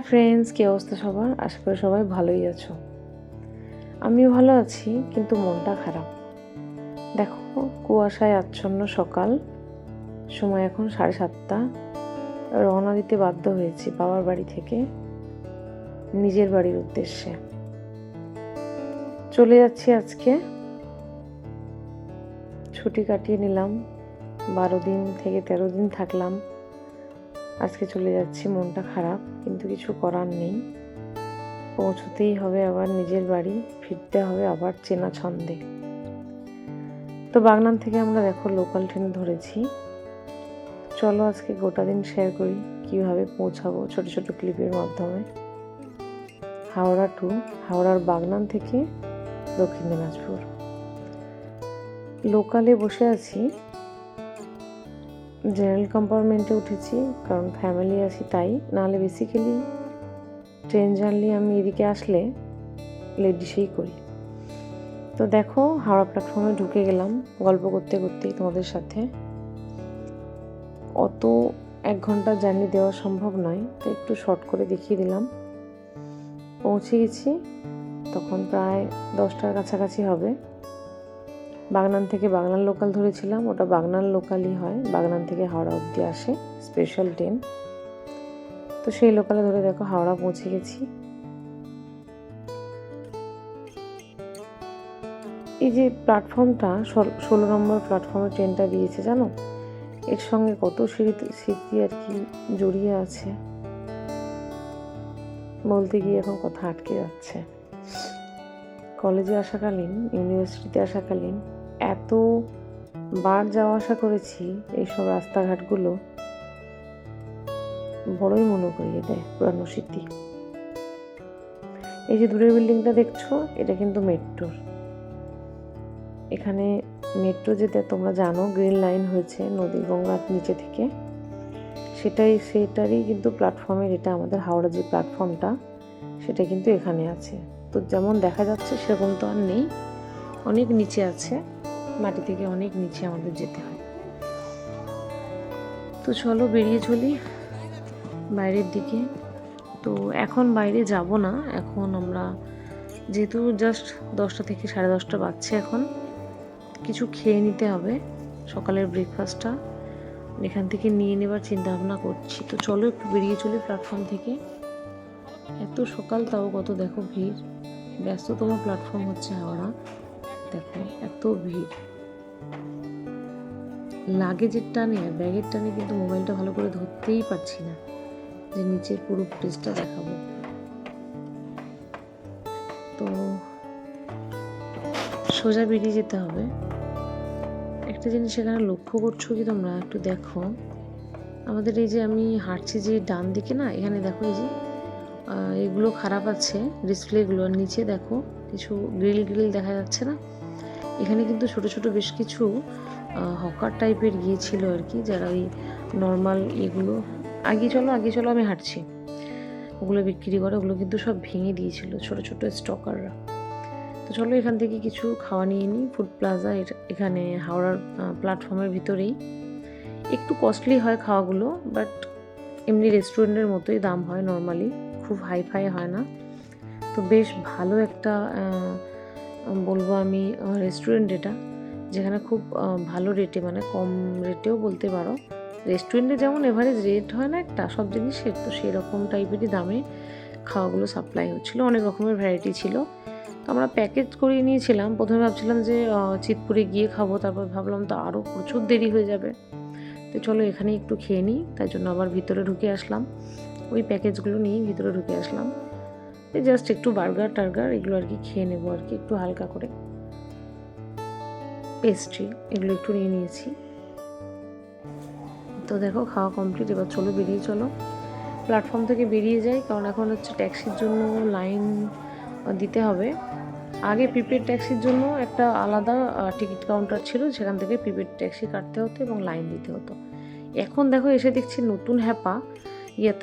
Hi friends, কী অবস্থা সবার? আশা করি সবাই ভালোই আছো। আমিও ভালো আছি, কিন্তু মনটা খারাপ। দেখো, কুয়াশায় আচ্ছন্ন সকাল। সময় এখন সাড়ে সাতটা। রওনা দিতে বাধ্য হয়েছি বাবার বাড়ি থেকে, নিজের বাড়ির উদ্দেশ্যে। চলে যাচ্ছি আজকে। ছুটি কাটিয়ে নিলাম। বারো দিন থেকে তেরো দিন থাকলাম। আজকে চলে যাচ্ছি, মনটা খারাপ, কিন্তু কিছু করার নেই। পৌঁছতেই হবে আবার নিজের বাড়ি, ফিরতে হবে আবার চেনা ছন্দে। তো বাগনান থেকে আমরা দেখো লোকাল ট্রেন ধরেছি। চলো আজকে গোটা দিন শেয়ার করি কীভাবে পৌঁছাবো ছোট ছোট ক্লিপের মাধ্যমে। হাওড়া টু হাওড়ার বাগনান থেকে দক্ষিণ দিনাজপুর। লোকালে বসে আছি। জেনারেল কম্পার্টমেন্টে উঠেছি, কারণ ফ্যামিলি আছি তাই। নাহলে বেসিক্যালি ট্রেন জার্নি আমি এদিকে আসলে লেডিসেই করি। তো দেখো, হাওড়া প্ল্যাটফর্মে ঢুকে গেলাম গল্প করতে করতে তোমাদের সাথে। অত এক ঘণ্টা জার্নি দেওয়া সম্ভব নয়, তো একটু শর্ট করে দেখিয়ে দিলাম। পৌঁছে গেছি, তখন প্রায় দশটার কাছাকাছি হবে। বাগনান থেকে বাগনান লোকাল ধরেছিলাম, ওটা বাগনান লোকালই হয়। বাগনান থেকে হাওড়া অবধি আসে স্পেশাল ট্রেন তো সেই লোকালে ধরে দেখো হাওড়া পৌঁছে গেছি। এই যে প্ল্যাটফর্মটা ষোলো নম্বর প্ল্যাটফর্মে ট্রেনটা দিয়েছে, জানো? এর সঙ্গে কত স্মৃতি আর কি জড়িয়ে আছে। বলতে গিয়ে এখন কথা আটকে যাচ্ছে। কলেজে আসাকালীন ইউনিভার্সিটিতে আসাকালীন এত বার যাওয়া আসা করেছি এইসব রাস্তাঘাটগুলো, বড়ই মনে করিয়ে দেয় পুরানো স্মৃতি এই যে দূরের বিল্ডিংটা দেখছ, এটা কিন্তু মেট্রোর। এখানে মেট্রো যেতে তোমরা জানো, গ্রিন লাইন হয়েছে নদী গঙ্গার নিচে থেকে। সেটাই, সেটারই কিন্তু প্ল্যাটফর্মের, এটা আমাদের হাওড়া যে প্ল্যাটফর্মটা, সেটা কিন্তু এখানে আছে। তো যেমন দেখা যাচ্ছে, সেরকম তো আর নেই। অনেক নিচে আছে। মাটি থেকে অনেক নিচে আমাদের যেতে হয়। তো চলো বেরিয়ে চলি বাইরের দিকে। তো এখন বাইরে যাব না, এখন আমরা যেহেতু জাস্ট দশটা থেকে সাড়ে দশটা বাজছে এখন, কিছু খেয়ে নিতে হবে সকালের ব্রেকফাস্টটা এখান থেকে নিয়ে নেবার চিন্তা ভাবনা করছি। তো চলো একটু বেরিয়ে চলি প্ল্যাটফর্ম থেকে। এত সকাল তাও কত দেখো ভিড়। ব্যস্ততম প্ল্যাটফর্ম হচ্ছে হাওড়া। দেখো এত ভিড়। লাগেজের টানে আর ব্যাগের টানে কিন্তু মোবাইলটা ভালো করে ধরতেই পারছি না। যে নিচের পুরো ফুটেজটা দেখাবো। তো সোজা বেরিয়ে যেতে হবে। একটা জিনিস এখানে লক্ষ্য করছ কি তোমরা? একটু দেখো। আমাদের এই যে আমি হাঁটছি যে ডান দিকে না, এখানে দেখো এই যে এগুলো খারাপ আছে ডিসপ্লেগুলো নিচে দেখো, কিছু গ্রিল গ্রিল দেখা যাচ্ছে না? এখানে কিন্তু ছোট ছোট বেশ কিছু হকার টাইপের গিয়েছিল আর কি, যারা ওই নর্মাল এগুলো, আগে চলো আগে চলো, আমি হাঁটছি। ওগুলো বিক্রি করে, ওগুলো কিন্তু সব ভেঙে দিয়েছিল ছোট ছোট স্টকাররা তো চলো, এখান থেকে কিছু খাওয়া নিয়ে নিই। ফুড প্লাজা এখানে হাওড়ার প্ল্যাটফর্মের ভিতরেই। একটু কস্টলি হয় খাওয়াগুলো বাট এমনি রেস্টুরেন্টের মতোই দাম হয় নর্মালি খুব হাই ফাই হয় না। তো বেশ ভালো একটা বলব আমি রেস্টুরেন্ট এটা, যেখানে খুব ভালো রেটে মানে কম রেটেও বলতে পারো। রেস্টুরেন্টে যেমন এভারেজ রেট হয় না একটা, সব জিনিসের তো সেরকম টাইপেরই দামে খাওয়াগুলো সাপ্লাই হচ্ছিল। অনেক রকমের ভ্যারাইটি ছিল। তো আমরা প্যাকেজ করিয়ে নিয়েছিলাম। প্রথমে ভাবছিলাম যে চিতপুরে গিয়ে খাব, তারপর ভাবলাম তো আরও প্রচুর দেরি হয়ে যাবে। তো চলো এখানে একটু খেয়ে নিই, তাই জন্য আবার ভিতরে ঢুকে আসলাম। ওই প্যাকেজগুলো নিয়ে ভিতরে ঢুকে আসলাম। জাস্ট একটু বার্গার টার্গার এগুলো আর কি খেয়ে নেব আর কি, একটু হালকা করে। পেস্ট্রি এগুলো একটু নিয়ে নিয়েছি। তো দেখো, খাওয়া কমপ্লিট এবার চলো বেরিয়ে চলো। প্ল্যাটফর্ম থেকে বেরিয়ে যাই, কারণ এখন হচ্ছে ট্যাক্সির জন্য লাইন দিতে হবে। আগে প্রিপেড ট্যাক্সির জন্য একটা আলাদা টিকিট কাউন্টার ছিল, সেখান থেকে প্রিপেড ট্যাক্সি কাটতে হতো এবং লাইন দিতে হতো। এখন দেখো, এসে দেখছি নতুন হ্যাপা।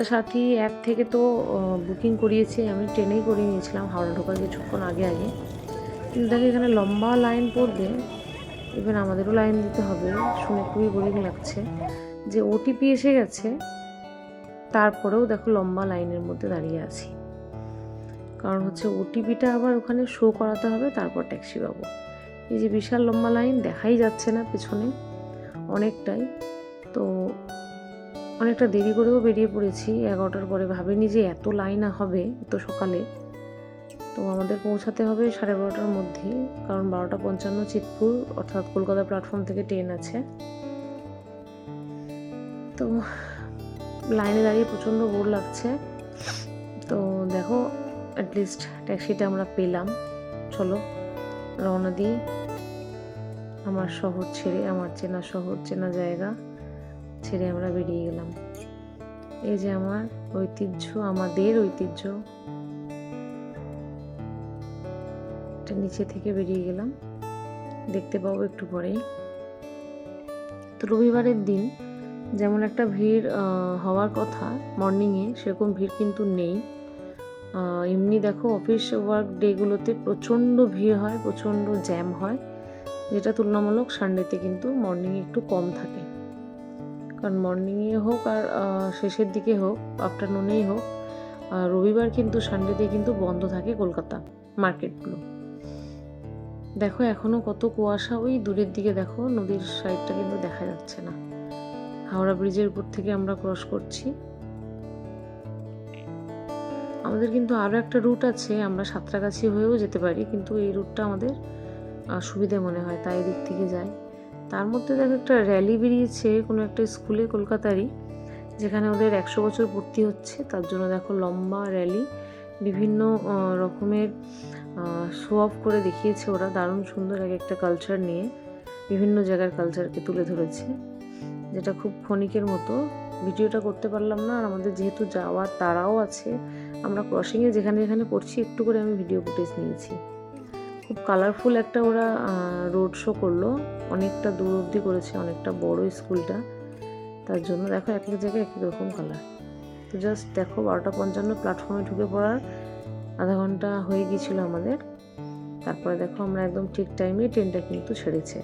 সাথী অ্যাপ থেকে তো বুকিং করিয়েছি। আমি ট্রেনেই করিয়ে নিয়েছিলাম, হাওড়া ঢোকার কিছুক্ষণ আগে আগে। কিন্তু দেখো, এখানে লম্বা লাইন পড়বে। এবার আমাদেরও লাইন দিতে হবে। শুনে খুবই বোরিং লাগছে। যে ওটিপি এসে গেছে, তারপরেও দেখো লম্বা লাইনের মধ্যে দাঁড়িয়ে আছি। কারণ হচ্ছে ওটিপিটা আবার ওখানে শো করাতে হবে, তারপর ট্যাক্সি পাবো। এই যে বিশাল লম্বা লাইন দেখাই যাচ্ছে না পেছনে। অনেকটাই। তো অনেকটা দেরি করেও বেরিয়ে পড়েছি, এগারোটার পরে ভাবিনি যে এত লাইন হবে এত সকালে। তো আমাদের পৌঁছাতে হবে সাড়ে বারোটার মধ্যেই কারণ বারোটা পঞ্চান্ন চিতপুর, অর্থাৎ কলকাতা প্ল্যাটফর্ম থেকে ট্রেন আছে। তো লাইনে দাঁড়িয়ে প্রচণ্ড বোর লাগছে। তো দেখো অ্যাটলিস্ট ট্যাক্সিটা আমরা পেলাম। চলো, রওনা দিই। আমার শহর ছেড়ে, আমার চেনা শহর, চেনা জায়গা। ছেড়ে আমরা বেরিয়ে গেলাম। এই যে আমার ঐতিহ্য, আমাদের ঐতিহ্য। নিচে থেকে বেরিয়ে গেলাম। দেখতে পাবো একটু পরেই। তো রবিবারের দিন যেমন একটা ভিড় হওয়ার কথা মর্নিংয়ে, সেরকম ভিড় কিন্তু নেই। এমনি দেখো অফিস ওয়ার্ক ডেগুলোতে প্রচণ্ড ভিড় হয়, প্রচণ্ড জ্যাম হয়, যেটা তুলনামূলক সানডেতে কিন্তু মর্নিংয়ে একটু কম থাকে। কারণ মর্নিংয়ে হোক আর শেষের দিকে হোক আফটারনুনেই হোক রবিবার কিন্তু সানডেতে কিন্তু বন্ধ থাকে কলকাতা মার্কেটগুলো দেখো এখনও কত কুয়াশা, ওই দূরের দিকে দেখো, নদীর সাইডটা কিন্তু দেখা যাচ্ছে না। হাওড়া ব্রিজের উপর থেকে আমরা ক্রস করছি। আমাদের কিন্তু আরও একটা রুট আছে, আমরা সাঁতরাগাছি হয়েও যেতে পারি, কিন্তু এই রুটটা আমাদের সুবিধে মনে হয়, তাই দিক থেকে যাই। তার মধ্যে দেখো একটা র্যালি বেরিয়েছে কোনো একটা স্কুলে কলকাতারই, যেখানে ওদের একশো বছর পূর্তি হচ্ছে। তার জন্য দেখো লম্বা র্যালি বিভিন্ন রকমের শো অফ করে দেখিয়েছে ওরা। দারুণ সুন্দর এক একটা কালচার নিয়ে বিভিন্ন জায়গার কালচারকে তুলে ধরেছে, যেটা খুব ক্ষণিকের মতো। ভিডিওটা করতে পারলাম না, আর আমাদের যেহেতু যাওয়ার তারাও আছে, আমরা ক্রসিংয়ে যেখানে যেখানে করছি একটু করে আমি ভিডিও ফুটেজ নিয়েছি। খুব কালারফুল একটা ওরা রোড শো করল। অনেকটা দূর অবধি করেছে, অনেকটা বড় স্কুলটা। তার জন্য দেখো এক এক জায়গায় এক এক রকম কালার তো জাস্ট দেখো বারোটা পঞ্চান্ন প্ল্যাটফর্মে ঢুকে পড়ার আধা ঘণ্টা হয়ে গিয়েছিল আমাদের। তারপরে দেখো আমরা একদম ঠিক টাইমে ট্রেনটা কিন্তু ছেড়েছে।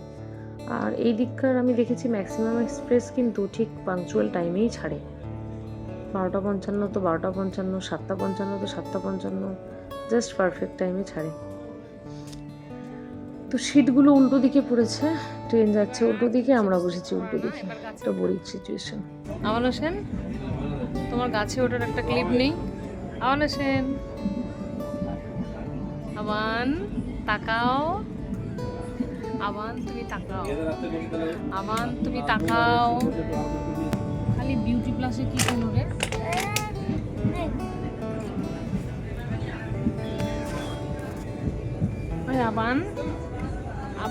আর এই দিককার আমি দেখেছি ম্যাক্সিমাম এক্সপ্রেস কিন্তু ঠিক পাংচুয়াল টাইমেই ছাড়ে। বারোটা পঞ্চান্ন তো বারোটা পঞ্চান্ন, সাতটা পঞ্চান্ন তো সাতটা পঞ্চান্ন জাস্ট পারফেক্ট টাইমে ছাড়ে। তো সিটগুলো উল্টো দিকে পড়েছে, ট্রেন যাচ্ছে উল্টো দিকে, আমরা বসেছি উল্টো দিকে। একটা বোরিং সিচুয়েশন আমান হোসেন, তোমার গাছে ওঠার একটা ক্লিপ নেই। আমান হোসেন আমান তাকাও। আমান তুমি তাকাও। আমান তুমি তাকাও। খালি বিউটি প্লাসে কি কোনো রে? আবান।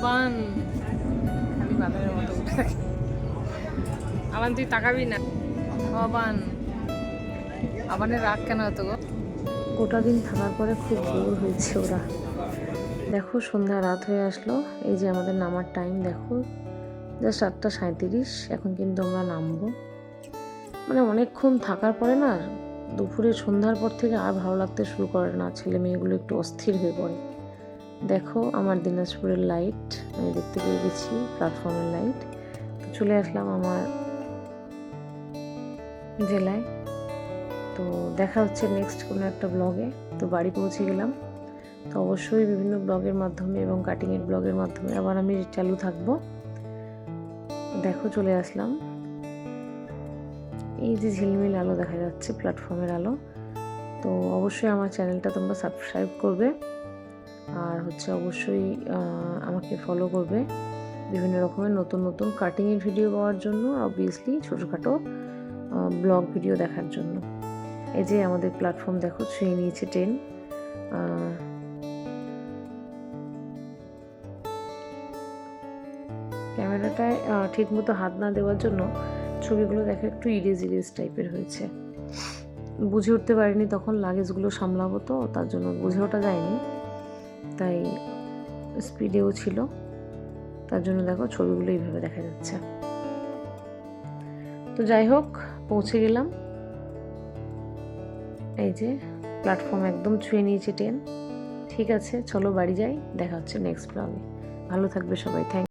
আবান খালি মতো আবান তুই তাকাবি না। আবান আবানের রাগ কেন এত গো? গোটা দিন থাকার পরে খুব বোর হয়েছে ওরা। দেখো সন্ধ্যা রাত হয়ে আসলো। এই যে আমাদের নামার টাইম দেখো। জাস্ট আটটা সাঁত্রিশ এখন কিন্তু আমরা নামবো। মানে অনেকক্ষণ থাকার পরে না, দুপুরে সন্ধ্যার পর থেকে আর ভালো লাগতে শুরু করে না। ছেলে মেয়েগুলো একটু অস্থির হয়ে পড়ে। দেখো, আমার দিনাজপুরের লাইট আমি দেখতে পেয়ে গেছি প্ল্যাটফর্মের লাইট তো চলে আসলাম আমার জেলায়। তো দেখা হচ্ছে নেক্সট কোনো একটা ব্লগে তো বাড়ি পৌঁছে গেলাম। তো অবশ্যই বিভিন্ন ব্লগের মাধ্যমে এবং কাটিংয়ের ব্লগের মাধ্যমে আবার আমি চালু থাকব। দেখো, চলে আসলাম। এই যে ঝিলমিল আলো দেখা যাচ্ছে প্ল্যাটফর্মের আলো। তো অবশ্যই আমার চ্যানেলটা তোমরা সাবস্ক্রাইব করবে। আর হচ্ছে অবশ্যই আমাকে ফলো করবে। বিভিন্ন রকমের নতুন নতুন কাটিংয়ের ভিডিও পাওয়ার জন্য অবভিয়াসলি ছোটোখাটো ব্লগ ভিডিও দেখার জন্য। এই যে আমাদের প্ল্যাটফর্ম দেখো, ছুঁয়ে নিয়েছে ট্রেন ক্যামেরাটায় ঠিক মতো হাত না দেওয়ার জন্য ছবিগুলো দেখে একটু ইরেজ ইরেজ টাইপের হয়েছে। বুঝে উঠতে পারিনি তখন লাগেজগুলো সামলাবো তো, তার জন্য বুঝে ওঠা যায়নি। তাই স্পিডেও ছিল। তার জন্য দেখো ছবিগুলো এইভাবে দেখা যাচ্ছে। তো যাই হোক, পৌঁছে গেলাম। এই যে প্ল্যাটফর্ম একদম ছুঁয়ে নিয়েছে ট্রেন ঠিক আছে, চলো বাড়ি যাই, দেখা হচ্ছে নেক্সট ব্লগে ভালো থাকবে সবাই থ্যাংক